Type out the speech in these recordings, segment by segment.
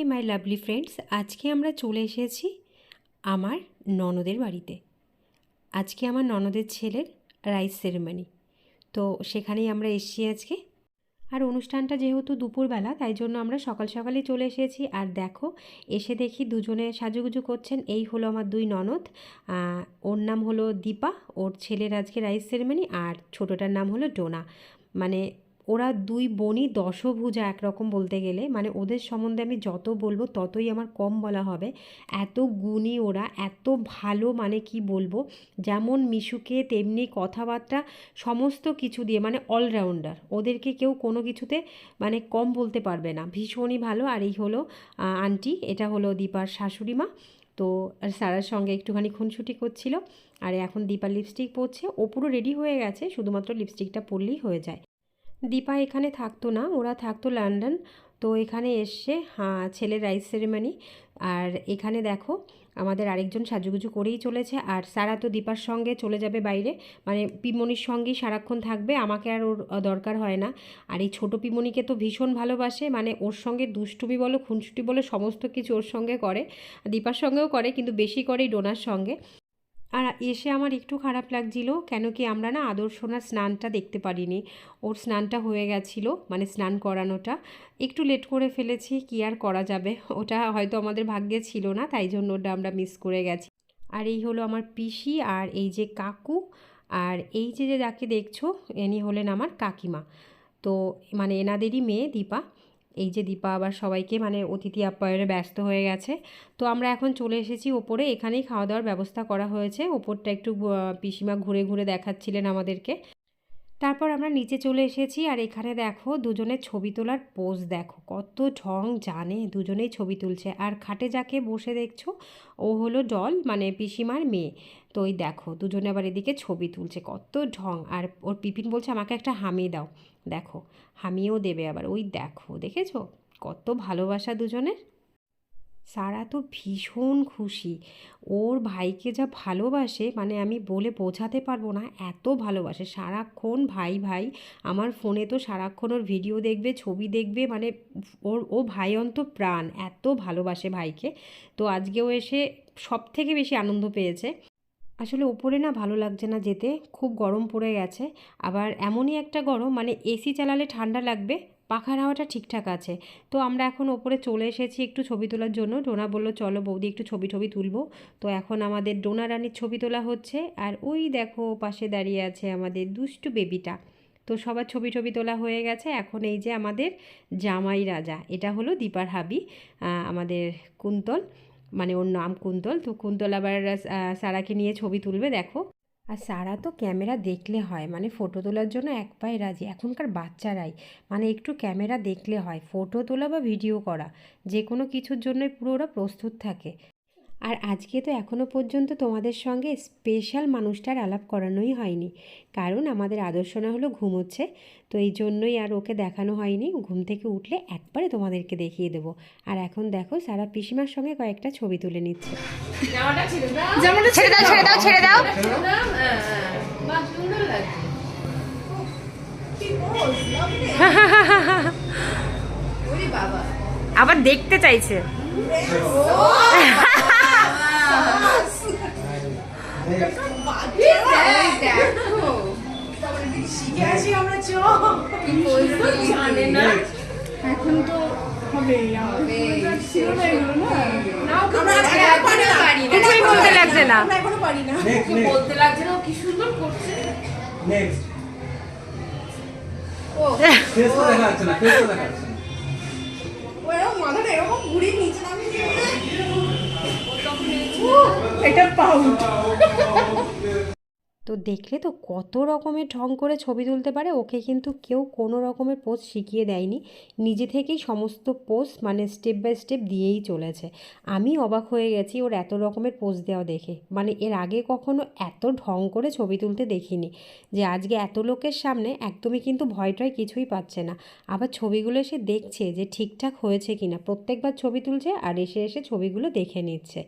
Hi my lovely friends আজকে আমরা চলে এসেছি আমার ননদের বাড়িতে। আজকে আমার ননদের ছেলের রাইস সেরেমনি তো সেখানেই আমরা এসেছি আজকে। আর অনুষ্ঠানটা যেহেতু দুপুরবেলা, তাই জন্য আমরা সকাল সকালে চলে এসেছি। আর দেখো, এসে দেখি দুজনে সাজুগুজু করছেন। এই হলো আমার দুই ননদ। ওর নাম হলো দীপা। ওর ছেলের আজকে রাইস সেরেমনি আর ছোটোটার নাম হলো ডোনা। মানে ওরা দুই বোনই দশভুজা একরকম বলতে গেলে। মানে ওদের সম্বন্ধে আমি যত বলব ততই আমার কম বলা হবে। এত গুণী ওরা, এত ভালো মানে কি বলব? যেমন মিশুকে তেমনি কথাবার্তা সমস্ত কিছু দিয়ে মানে অলরাউন্ডার ওদেরকে কেউ কোনো কিছুতে মানে কম বলতে পারবে না। ভীষণই ভালো। আর এই হলো আন্টি। এটা হলো দীপার শাশুড়ি মা। তো সারার সঙ্গে একটুখানি খুনসুটি করছিল। আর এখন দীপার লিপস্টিক পরছে। ও পুরো রেডি হয়ে গেছে। শুধুমাত্র লিপস্টিকটা পরলেই হয়ে যায়। দীপা এখানে থাকতো না, ওরা থাকতো লন্ডন। তো এখানে এসছে হ্যাঁ ছেলের রাইস সেরেমনি। আর এখানে দেখো, আমাদের আরেকজন সাজুগুজু করেই চলেছে। আর সারা তো দীপার সঙ্গে চলে যাবে বাইরে। মানে পিমনির সঙ্গেই সারাক্ষণ থাকবে। আমাকে আর ওর দরকার হয় না। আর এই ছোটো পিমনিকে তো ভীষণ ভালোবাসে। মানে ওর সঙ্গে দুষ্টুমি বলো, খুনসুটি বলো, সমস্ত কিছু ওর সঙ্গে করে। দীপার সঙ্গেও করে, কিন্তু বেশি করে এই ডোনার সঙ্গে। আর এসে আমার একটু খারাপ লাগছিল, কেন কি আমরা না আদর্শনার স্নানটা দেখতে পারিনি। ওর স্নানটা হয়ে গেছিল মানে স্নান করানোটা। একটু লেট করে ফেলেছি, কি আর করা যাবে? ওটা হয়তো আমাদের ভাগ্যে ছিল না, তাই জন্য ওটা আমরা মিস করে গেছি। আর এই হলো আমার পিসি আর এই যে কাকু, আর এই যে যে যাকে দেখছ এনি হলেন আমার কাকিমা। তো মানে এনাদেরই মেয়ে দীপা। এই যে দীপা আবার সবাইকে মানে অতিথি আপ্যায়নে ব্যস্ত হয়ে গেছে। তো আমরা এখন চলে এসেছি ওপরে, এখানেই খাওয়া দাওয়ার ব্যবস্থা করা হয়েছে। ওপরটা একটু পিসিমা ঘুরে ঘুরে দেখাচ্ছিলেন আমাদেরকে। তারপর আমরা নিচে চলে এসেছি আর এখানে দেখো দুজনের ছবি তোলার পোজ দেখো। কত ঢং জানে দুজনেই ছবি তুলছে। আর খাটে যাকে বসে দেখছ, ও হলো ডল মানে পিসিমার মেয়ে। তো ওই দেখো, দুজনে আবার এদিকে ছবি তুলছে। কত ঢং। আর ওর পিপিন বলছে, আমাকে একটা হামি দাও। দেখো হামিও দেবে আবার। ওই দেখো, দেখেছ? কত ভালোবাসা দুজনের। সারা তো ভীষণ খুশি। ওর ভাইকে যা ভালোবাসে মানে আমি বলে বোঝাতে পারব না, এত ভালোবাসে। সারাক্ষণ ভাই ভাই, আমার ফোনে তো সারাক্ষণ ওর ভিডিও দেখবে, ছবি দেখবে মানে ওর, ও ভাই অন্ত প্রাণ, এত ভালোবাসে ভাইকে। তো আজকেও এসে সব থেকে বেশি আনন্দ পেয়েছে। আসলে ওপরে না ভালো লাগছে না যেতে, খুব গরম পড়ে গেছে। আবার এমনই একটা গরম মানে এসি চালালে ঠান্ডা লাগবে পাখার হাওয়াটা ঠিকঠাক আছে। তো আমরা এখন ওপরে চলে এসেছি একটু ছবি তোলার জন্য। ডোনা বলল, চলো বৌদি একটু ছবি টবি তুলবো। তো এখন আমাদের ডোনা রানীর ছবি তোলা হচ্ছে। আর ওই দেখো, পাশে দাঁড়িয়ে আছে আমাদের দুষ্টু বেবিটা। তো সবার ছবি টবি তোলা হয়ে গেছে। এখন এই যে আমাদের জামাই রাজা, এটা হলো দীপার হাবি আমাদের কুন্তল মানে ওর নাম কুন্তল। তো কুন্তল আবার সারাকে নিয়ে ছবি তুলবে, দেখো। আর সারা তো ক্যামেরা দেখলে হয় মানে ফটো তোলার জন্য এক পায়ে রাজি। এখনকার বাচ্চারাই মানে একটু ক্যামেরা দেখলে হয় ফটো তোলা বা ভিডিও করা যে কোনো কিছুর জন্যই পুরো ওরা প্রস্তুত থাকে। আর আজকে তো এখনও পর্যন্ত তোমাদের সঙ্গে স্পেশাল মানুষটার আলাপ করানোই হয়নি। কারণ আমাদের আদর্শনা হলো ঘুমোচ্ছে তো এই জন্যই আর ওকে দেখানো হয়নি। ঘুম থেকে উঠলে একবারে তোমাদেরকে দেখিয়ে দেবো। আর এখন দেখো সারা পিসিমার সঙ্গে কয়েকটা ছবি তুলে নিচ্ছে। ছেড়ে দাও। ছেড়ে দাও ছেড়ে দাও আবার দেখতে চাইছে। এখন তো হবে ছিল না এগুলো না কিছুই বলতে লাগছে না আমরা এখনও বলতে লাগছে না ও কি সুন্দর করছে নেক্সট ফেস তো দেখা যাচ্ছে না ফেস তো দেখা যাচ্ছে এটা পাউট তো দেখলে তো কত রকমের ঢং করে ছবি তুলতে পারে। ওকে কিন্তু কেউ কোনো রকমের পোস্ট শিখিয়ে দেয়নি। নিজে থেকেই সমস্ত পোস্ট মানে স্টেপ বাই স্টেপ দিয়েই চলেছে। আমি অবাক হয়ে গেছি ওর এত রকমের পোস্ট দেওয়া দেখে। মানে এর আগে কখনো এত ঢং করে ছবি তুলতে দেখিনি যে আজকে এত লোকের সামনে একদমই কিন্তু ভয় টয় কিছুই পাচ্ছে না। আবার ছবিগুলো এসে দেখছে যে ঠিকঠাক হয়েছে কিনা। প্রত্যেকবার ছবি তুলছে আর এসে এসে ছবিগুলো দেখে নিচ্ছে।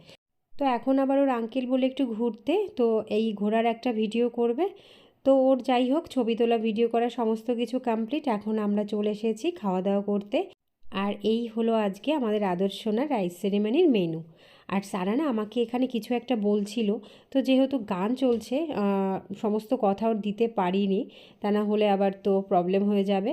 তো এখন আবার ওর আঙ্কেল বলে একটু ঘুরতে, তো এই ঘোরার একটা ভিডিও করবে। তো ওর যাই হোক, ছবি তোলা ভিডিও করা, সমস্ত কিছু কমপ্লিট এখন আমরা চলে এসেছি খাওয়া দাওয়া করতে। আর এই হলো আজকে আমাদের আদর্শনা রাইস সেরিমনির মেনু আর সারা না আমাকে এখানে কিছু একটা বলছিল। তো যেহেতু গান চলছে সমস্ত কথা ওর দিতে পারিনি, তা না হলে আবার তো প্রবলেম হয়ে যাবে।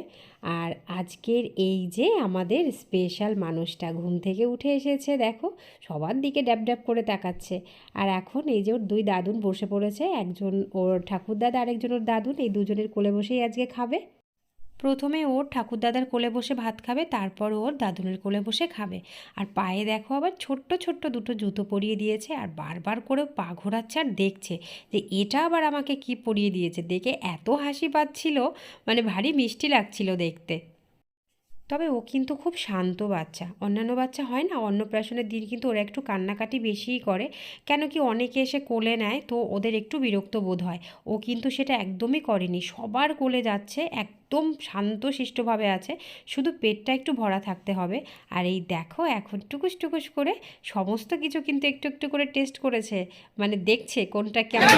আর আজকের এই যে আমাদের স্পেশাল মানুষটা ঘুম থেকে উঠে এসেছে, দেখো, সবার দিকে ড্যাব ড্যাব করে তাকাচ্ছে। আর এখন এই যে ওর দুই দাদুন বসে পড়েছে, একজন ওর ঠাকুরদাদা আরেকজন ওর দাদুন, এই দুজনের কোলে বসেই আজকে খাবে। প্রথমে ওর ঠাকুরদাদার কোলে বসে ভাত খাবে, তারপর ওর দাদুনের কোলে বসে খাবে। আর পায়ে দেখো আবার ছোট্ট ছোট্ট দুটো জুতো পরিয়ে দিয়েছে আর বারবার করে পা ঘোরাচ্ছে আর দেখছে যে এটা আবার আমাকে কি পরিয়ে দিয়েছে। দেখে এত হাসি পাচ্ছিল মানে ভারী মিষ্টি লাগছিল দেখতে। তবে ও কিন্তু খুব শান্ত বাচ্চা। অন্যান্য বাচ্চা হয় না, অন্নপ্রাশনের দিন কিন্তু ওরা একটু কান্নাকাটি বেশিই করে। কেন কি অনেকে এসে কোলে নেয়, তো ওদের একটু বিরক্ত বোধ হয়। ও কিন্তু সেটা একদমই করেনি। সবার কোলে যাচ্ছে, একদম শান্তশিষ্টভাবে আছে। শুধু পেটটা একটু ভরা থাকতে হবে। আর এই দেখো, এখন টুকুস টুকুস করে সমস্ত কিছু কিন্তু একটু একটু করে টেস্ট করেছে। মানে দেখছে কোনটা কেমন।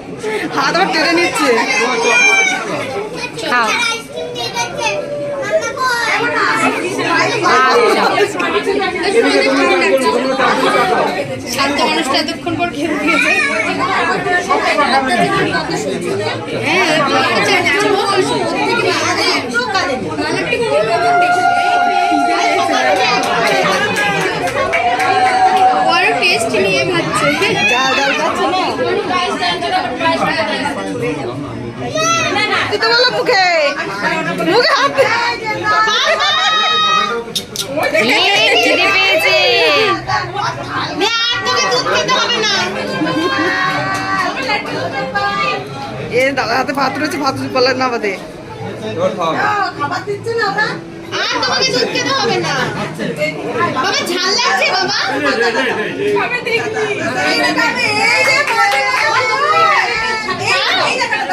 হাত আবার টেনে নিচ্ছে। খাও। শান্ত মানুষটা এতক্ষণ পর খেয়ে দিয়েছে বড়। মুখে মুখে হাত খিদে পেয়েছে এ দাদা হাতে ভাত রয়েছে ভাত বলে না বাদে এবার খাও আর তোমাকে দুধ খেতে হবে না বাবা ঝাল লাগছে বাবা খাব বাবা না খাব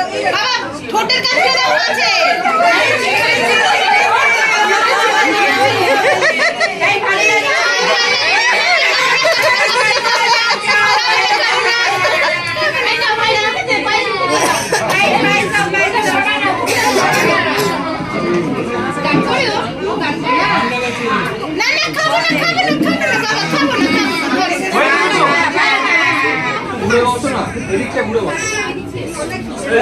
ঘুরে বসো না এদিকটা ঘুরে বসো এই যে তো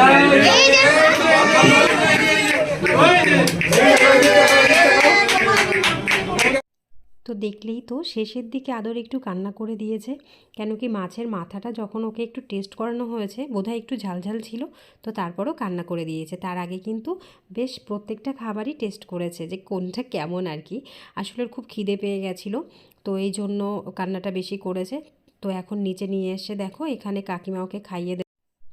দেখলেই তো শেষের দিকে আদর একটু কান্না করে দিয়েছে, কেন কি মাছের মাথাটা যখন ওকে একটু টেস্ট করানো হয়েছে, বোধহয় একটু ঝালঝাল ছিল, তো তারপরও কান্না করে দিয়েছে। তার আগে কিন্তু বেশ প্রত্যেকটা খাবারই টেস্ট করেছে যে কোনটা কেমন আর কি। আসলে খুব খিদে পেয়ে গেছিল, তো এই জন্য কান্নাটা বেশি করেছে। তো এখন নিচে নিয়ে এসে দেখো, এখানে কাকিমা ওকে খাইয়ে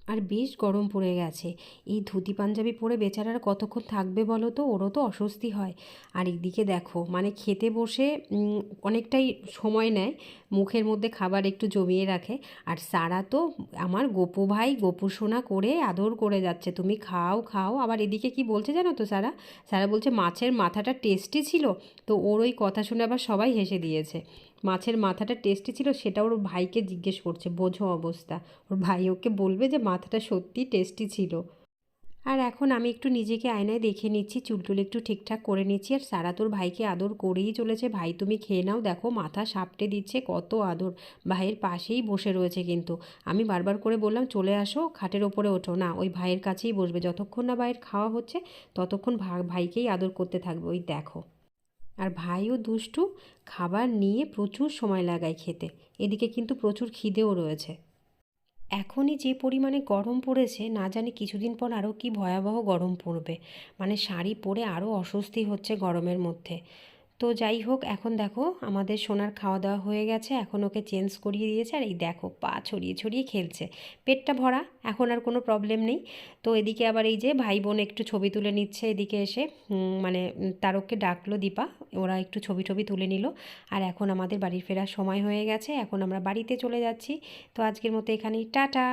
আর বেশ গরম পড়ে গেছে। এই ধুতি পাঞ্জাবি পরে বেচারার কতক্ষণ থাকবে বলো তো? ওরও তো অস্বস্তি হয়। আর এদিকে দেখো মানে খেতে বসে অনেকটাই সময় নেয়, মুখের মধ্যে খাবার একটু জমিয়ে রাখে। আর সারা তো আমার গোপু ভাই, গোপু সোনা করে আদর করে যাচ্ছে। তুমি খাও খাও। আবার এদিকে কি বলছে জানো তো সারা? সারা বলছে, মাছের মাথাটা টেস্টি ছিল, তো ওর ওই কথা শুনে আবার সবাই হেসে দিয়েছে। মাছের মাথাটা টেস্টি ছিল, সেটা ওর ভাইকে জিজ্ঞেস করছে, বোঝো অবস্থা। ওর ভাই ওকে বলবে যে মাথাটা সত্যি টেস্টি ছিল। আর এখন আমি একটু নিজেকে আয়নায় দেখে নিচ্ছি চুলটুল একটু ঠিকঠাক করে নিচ্ছি, আর সারা তোর ভাইকে আদর করেই চলেছে। ভাই, তুমি খেয়ে নাও, দেখো মাথা সাপটে দিচ্ছে, কত আদর। ভাইয়ের পাশেই বসে রয়েছে কিন্তু। আমি বারবার করে বললাম, চলে আসো, খাটের ওপরে ওঠো। না, ওই ভাইয়ের কাছেই বসবে। যতক্ষণ না ভাইয়ের খাওয়া হচ্ছে, ততক্ষণ ভাইকেই আদর করতে থাকবে। ওই দেখো। আর ভাইও দুষ্টু খাবার নিয়ে প্রচুর সময় লাগায় খেতে। এদিকে কিন্তু প্রচুর খিদেও রয়েছে। এখনই যে পরিমাণে গরম পড়েছে, না জানি কিছুদিন পর আরও কি ভয়াবহ গরম পড়বে। মানে শাড়ি পরে আরও অস্বস্তি হচ্ছে গরমের মধ্যে। তো যাই হোক, এখন দেখো আমাদের সোনার খাওয়া দাওয়া হয়ে গেছে। এখন ওকে চেঞ্জ করিয়ে দিয়েছে আর এই দেখো পা ছড়িয়ে ছড়িয়ে খেলছে। পেটটা ভরা, এখন আর কোনো প্রবলেম নেই। তো এদিকে আবার এই যে ভাই বোন একটু ছবি তুলে নিচ্ছে এদিকে এসে। মানে তারককে ডাকলো দীপা, ওরা একটু ছবি টবি তুলে নিল। আর এখন আমাদের বাড়ি ফেরার সময় হয়ে গেছে, এখন আমরা বাড়িতে চলে যাচ্ছি। তো আজকের মতো এখানেই, টাটা!